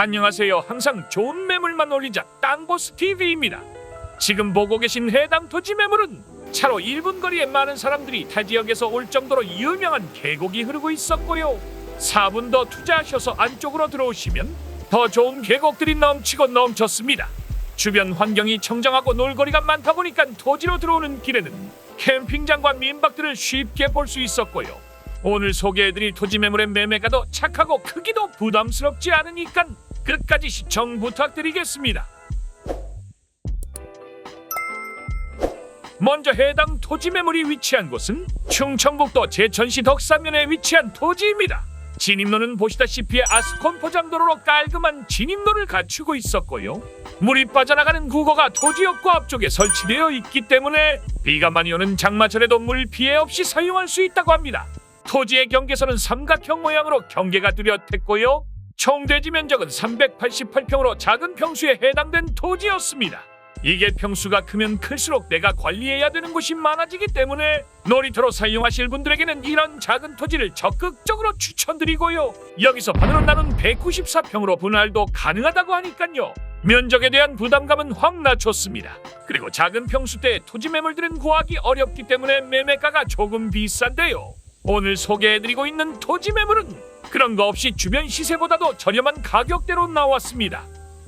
안녕하세요. 항상 좋은 매물만 올리자 땅보스 TV입니다. 지금 보고 계신 해당 토지 매물은 차로 1분 거리에 많은 사람들이 타 지역에서 올 정도로 유명한 계곡이 흐르고 있었고요. 4분 더 투자하셔서 안쪽으로 들어오시면 더 좋은 계곡들이 넘치고 넘쳤습니다. 주변 환경이 청정하고 놀거리가 많다 보니까 토지로 들어오는 길에는 캠핑장과 민박들을 쉽게 볼 수 있었고요. 오늘 소개해드릴 토지 매물의 매매가도 착하고 크기도 부담스럽지 않으니까 끝까지 시청 부탁드리겠습니다. 먼저 해당 토지 매물이 위치한 곳은 충청북도 제천시 덕산면에 위치한 토지입니다. 진입로는 보시다시피 아스콘 포장도로로 깔끔한 진입로를 갖추고 있었고요. 물이 빠져나가는 구거가 토지역과 앞쪽에 설치되어 있기 때문에 비가 많이 오는 장마철에도 물 피해 없이 사용할 수 있다고 합니다. 토지의 경계선은 삼각형 모양으로 경계가 뚜렷했고요. 총 대지 면적은 388평으로 작은 평수에 해당된 토지였습니다. 이게 평수가 크면 클수록 내가 관리해야 되는 곳이 많아지기 때문에 놀이터로 사용하실 분들에게는 이런 작은 토지를 적극적으로 추천드리고요. 여기서 반으로 나눈 194평으로 분할도 가능하다고 하니깐요. 면적에 대한 부담감은 확 낮췄습니다. 그리고 작은 평수 때 토지 매물들은 구하기 어렵기 때문에 매매가가 조금 비싼데요. 오늘 소개해드리고 있는 토지 매물은 그런 거 없이 주변 시세보다도 저렴한 가격대로 나왔습니다.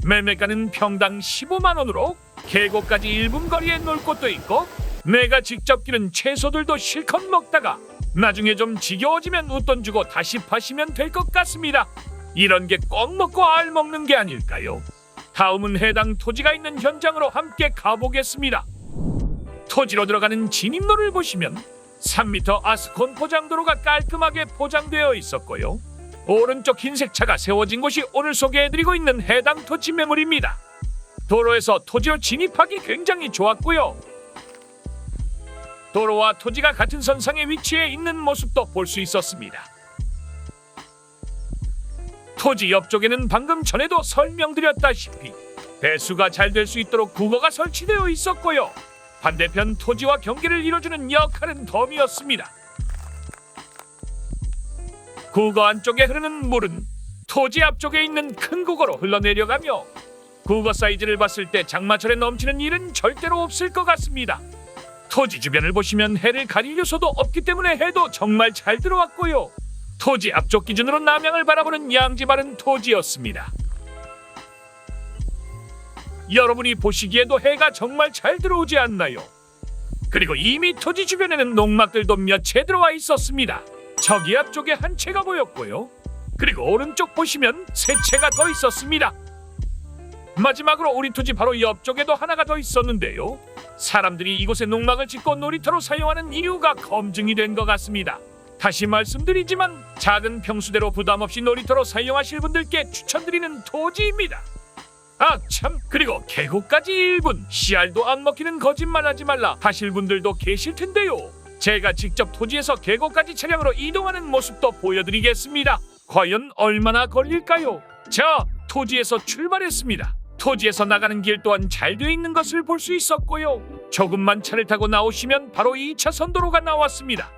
매매가는 평당 15만 원으로 계곡까지 1분 거리에 놀 곳도 있고 내가 직접 기른 채소들도 실컷 먹다가 나중에 좀 지겨워지면 웃돈 주고 다시 파시면 될 것 같습니다. 이런 게 꼭 먹고 알 먹는 게 아닐까요? 다음은 해당 토지가 있는 현장으로 함께 가보겠습니다. 토지로 들어가는 진입로를 보시면 3m 아스콘 포장도로가 깔끔하게 포장되어 있었고요. 오른쪽 흰색 차가 세워진 곳이 오늘 소개해드리고 있는 해당 토지 매물입니다. 도로에서 토지로 진입하기 굉장히 좋았고요. 도로와 토지가 같은 선상에 위치해 있는 모습도 볼 수 있었습니다. 토지 옆쪽에는 방금 전에도 설명드렸다시피 배수가 잘 될 수 있도록 구거가 설치되어 있었고요. 반대편 토지와 경계를 이뤄주는 역할은 덤이었습니다. 구거 안쪽에 흐르는 물은 토지 앞쪽에 있는 큰 구거로 흘러내려가며 구거 사이즈를 봤을 때 장마철에 넘치는 일은 절대로 없을 것 같습니다. 토지 주변을 보시면 해를 가릴 요소도 없기 때문에 해도 정말 잘 들어왔고요. 토지 앞쪽 기준으로 남양을 바라보는 양지 바른 토지였습니다. 여러분이 보시기에도 해가 정말 잘 들어오지 않나요? 그리고 이미 토지 주변에는 농막들도 몇 채 들어와 있었습니다. 저기 앞쪽에 한 채가 보였고요. 그리고 오른쪽 보시면 세 채가 더 있었습니다. 마지막으로 우리 토지 바로 옆쪽에도 하나가 더 있었는데요. 사람들이 이곳에 농막을 짓고 놀이터로 사용하는 이유가 검증이 된 것 같습니다. 다시 말씀드리지만 작은 평수대로 부담 없이 놀이터로 사용하실 분들께 추천드리는 토지입니다. 아 참 그리고 계곡까지 1분 씨알도 안 먹히는 거짓말하지 말라 하실 분들도 계실 텐데요. 제가 직접 토지에서 계곡까지 차량으로 이동하는 모습도 보여드리겠습니다. 과연 얼마나 걸릴까요? 자 토지에서 출발했습니다. 토지에서 나가는 길 또한 잘 되어 있는 것을 볼 수 있었고요. 조금만 차를 타고 나오시면 바로 2차선 도로가 나왔습니다.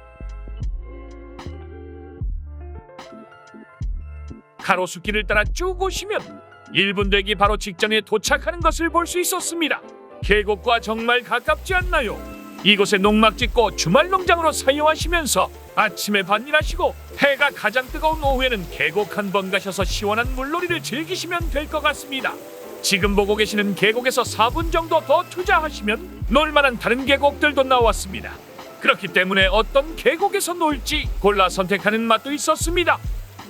가로수길을 따라 쭉 오시면 1분 되기 바로 직전에 도착하는 것을 볼 수 있었습니다. 계곡과 정말 가깝지 않나요? 이곳에 농막 짓고 주말 농장으로 사용하시면서 아침에 밭일하시고 해가 가장 뜨거운 오후에는 계곡 한 번 가셔서 시원한 물놀이를 즐기시면 될 것 같습니다. 지금 보고 계시는 계곡에서 4분 정도 더 투자하시면 놀만한 다른 계곡들도 나왔습니다. 그렇기 때문에 어떤 계곡에서 놀지 골라 선택하는 맛도 있었습니다.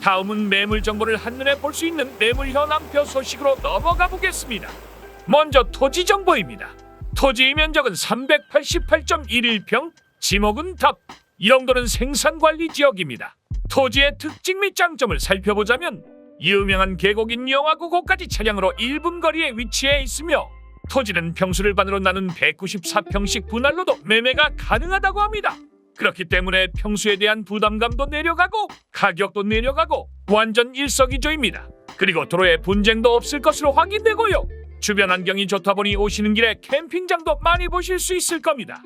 다음은 매물 정보를 한눈에 볼 수 있는 매물 현황표 소식으로 넘어가 보겠습니다. 먼저 토지 정보입니다. 토지의 면적은 388.11평, 지목은 답. 이정도는 생산관리 지역입니다. 토지의 특징 및 장점을 살펴보자면 유명한 계곡인 영화구고까지 차량으로 1분 거리에 위치해 있으며 토지는 평수를 반으로 나눈 194평씩 분할로도 매매가 가능하다고 합니다. 그렇기 때문에 평수에 대한 부담감도 내려가고 가격도 내려가고 완전 일석이조입니다. 그리고 도로에 분쟁도 없을 것으로 확인되고요. 주변 환경이 좋다 보니 오시는 길에 캠핑장도 많이 보실 수 있을 겁니다.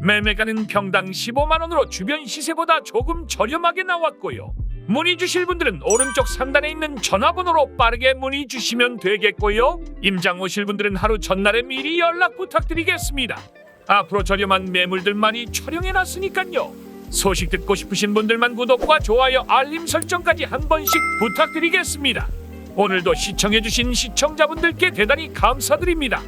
매매가는 평당 15만 원으로 주변 시세보다 조금 저렴하게 나왔고요. 문의 주실 분들은 오른쪽 상단에 있는 전화번호로 빠르게 문의 주시면 되겠고요. 임장 오실 분들은 하루 전날에 미리 연락 부탁드리겠습니다. 앞으로 저렴한 매물들 많이 촬영해 놨으니까요. 소식 듣고 싶으신 분들만 구독과 좋아요, 알림 설정까지 한 번씩 부탁드리겠습니다. 오늘도 시청해주신 시청자분들께 대단히 감사드립니다.